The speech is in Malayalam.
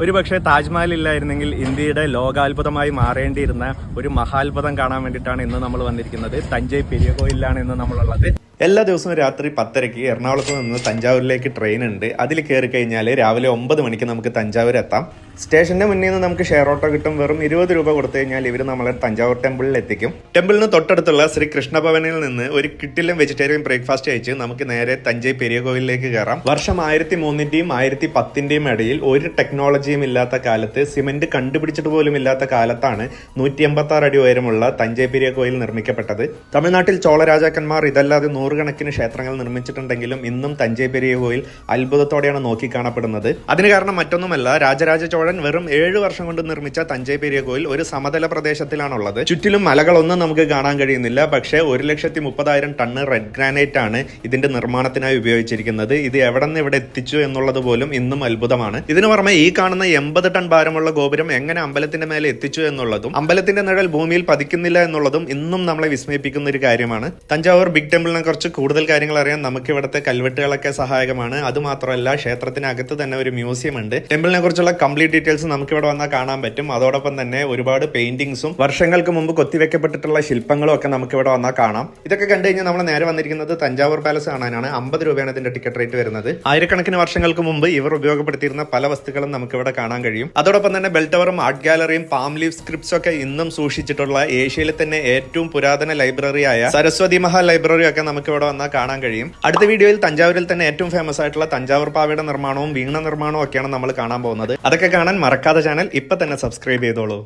ഒരുപക്ഷെ താജ്മഹൽ ഇല്ലായിരുന്നെങ്കിൽ ഇന്ത്യയുടെ ലോകാത്ഭുതമായി മാറേണ്ടിയിരുന്ന ഒരു മഹാത്ഭുതം കാണാൻ വേണ്ടിയിട്ടാണ് ഇന്ന് നമ്മൾ വന്നിരിക്കുന്നത്. തഞ്ചൈ പെരിയ കോയിലാണ് ഇന്ന് നമ്മളുള്ളത്. എല്ലാ ദിവസവും രാത്രി പത്തരയ്ക്ക് എറണാകുളത്ത് നിന്ന് തഞ്ചാവൂരിലേക്ക് ട്രെയിൻ ഉണ്ട്. അതിൽ കയറി കഴിഞ്ഞാൽ രാവിലെ ഒമ്പത് മണിക്ക് നമുക്ക് തഞ്ചാവൂർ എത്താം സ്റ്റേഷന്റെ മുന്നിൽ നിന്ന് നമുക്ക് ഷെയർ ഓട്ടോ കിട്ടും. വെറും ഇരുപത് രൂപ കൊടുത്തു കഴിഞ്ഞാൽ ഇവർ നമ്മളെ തഞ്ചാവൂർ ടെമ്പിളിൽ എത്തിക്കും. ടെമ്പിളിന് തൊട്ടടുത്തുള്ള ശ്രീ കൃഷ്ണഭവനിൽ നിന്ന് ഒരു കിട്ടിലും വെജിറ്റേറിയൻ ബ്രേക്ക്ഫാസ്റ്റ് കഴിച്ച് നമുക്ക് നേരെ തഞ്ചൈ പെരിയ കോവിലേക്ക് കയറാം. വർഷം ആയിരത്തി മൂന്നിന്റെയും ആയിരത്തി പത്തിന്റെയും ഇടയിൽ ഒരു ടെക്നോളജിയും ഇല്ലാത്ത കാലത്ത് സിമെന്റ് കണ്ടുപിടിച്ചിട്ട് പോലും ഇല്ലാത്ത കാലത്താണ് നൂറ്റി എൺപത്തി ആറ് അടി ഉയരമുള്ള തഞ്ചൈ പെരിയ കോയിൽ നിർമ്മിക്കപ്പെട്ടത്. തമിഴ്നാട്ടിൽ ചോളരാജാക്കന്മാർ ഇതല്ലാതെ നൂറുകണക്കിന് ക്ഷേത്രങ്ങൾ നിർമ്മിച്ചിട്ടുണ്ടെങ്കിലും ഇന്നും തഞ്ചൈ പെരിയ കോയിൽ അത്ഭുതത്തോടെയാണ് നോക്കി കാണപ്പെടുന്നത് അതിന് കാരണം മറ്റൊന്നുമല്ല രാജരാജ ചോഴൻ വെറും ഏഴ് വർഷം കൊണ്ട് നിർമ്മിച്ച തഞ്ചൈ പെരിയ കോയിൽ ഒരു സമതല പ്രദേശത്തിലാണുള്ളത്. ചുറ്റിലും മലകളൊന്നും നമുക്ക് കാണാൻ കഴിയുന്നില്ല. പക്ഷേ ഒരു ലക്ഷത്തി മുപ്പതായിരം ടണ്ണ് റെഡ് ഗ്രാനൈറ്റ് ആണ് ഇതിന്റെ നിർമ്മാണത്തിനായി ഉപയോഗിച്ചിരിക്കുന്നത്. ഇത് എവിടെ നിന്ന് ഇവിടെ എത്തിച്ചു എന്നുള്ളത് പോലും ഇന്നും അത്ഭുതമാണ്. ഇതിനു പുറമെ ഈ കാണുന്ന എൺപത് ടൺ ഭാരമുള്ള ഗോപുരം എങ്ങനെ അമ്പലത്തിന്റെ മേലെ എത്തിച്ചു എന്നുള്ളതും അമ്പലത്തിന്റെ നിഴൽ ഭൂമിയിൽ പതിക്കുന്നില്ല എന്നുള്ളതും ഇന്നും നമ്മളെ വിസ്മയിപ്പിക്കുന്ന ഒരു കാര്യമാണ്. തഞ്ചാവൂർ ബിഗ് ടെമ്പിളിനെ കുറിച്ച് കൂടുതൽ കാര്യങ്ങൾ അറിയാൻ നമുക്ക് ഇവിടുത്തെ കൽവെട്ടുകളൊക്കെ സഹായകമാണ്. അതുമാത്രമല്ല ക്ഷേത്രത്തിനകത്ത് തന്നെ ഒരു മ്യൂസിയം ഉണ്ട്. ടെമ്പിളിനെ കുറിച്ചുള്ള കംപ്ലീറ്റ് ഡീറ്റെയിൽസ് നമുക്ക് ഇവിടെ വന്നാൽ കാണാൻ പറ്റും. അതോടൊപ്പം തന്നെ ഒരുപാട് പെയിന്റിങ്സും വർഷങ്ങൾക്ക് മുമ്പ് കൊത്തിവെക്കപ്പെട്ടിട്ടുള്ള ശില്പങ്ങളും ഒക്കെ നമുക്ക് ഇവിടെ വന്നാൽ കാണാം. ഇതൊക്കെ കണ്ടു കഴിഞ്ഞാൽ നമ്മൾ നേരെ വന്നിരിക്കുന്നത് തഞ്ചാവൂർ പാലസ് കാണാനാണ്. അമ്പത് രൂപയാണ് ഇതിന്റെ ടിക്കറ്റ് റേറ്റ് വരുന്നത്. ആയിരക്കണക്കിന് വർഷങ്ങൾക്ക് മുമ്പ് ഇവർ ഉപയോഗപ്പെടുത്തിയിരുന്ന പല വസ്തുക്കളും നമുക്ക് ഇവിടെ കാണാൻ കഴിയും. അതോടൊപ്പം തന്നെ ബെൽ ടവറും ആർട്ട് ഗാലറിയും പാം ലീവ് സ്ക്രിപ്റ്റ്സ് ഒക്കെ ഇന്നും സൂക്ഷിച്ചിട്ടുള്ള ഏഷ്യയിലെ തന്നെ ഏറ്റവും പുരാതന ലൈബ്രറിയായ സരസ്വതി മഹാ ലൈബ്രറി ഒക്കെ നമുക്ക് ഇവിടെ വന്നാൽ കാണാൻ കഴിയും. അടുത്ത വീഡിയോയിൽ തഞ്ചാവൂരിൽ തന്നെ ഏറ്റവും ഫേമസ് ആയിട്ടുള്ള തഞ്ചാവൂർ പാവയുടെ നിർമ്മാണവും വീണ നിർമ്മാണവും ഒക്കെയാണ് നമ്മൾ കാണാൻ പോകുന്നത്. അതൊക്കെ കാണാൻ മറക്കാതെ ചാനൽ ഇപ്പൊ തന്നെ സബ്സ്ക്രൈബ് ചെയ്തോളൂ.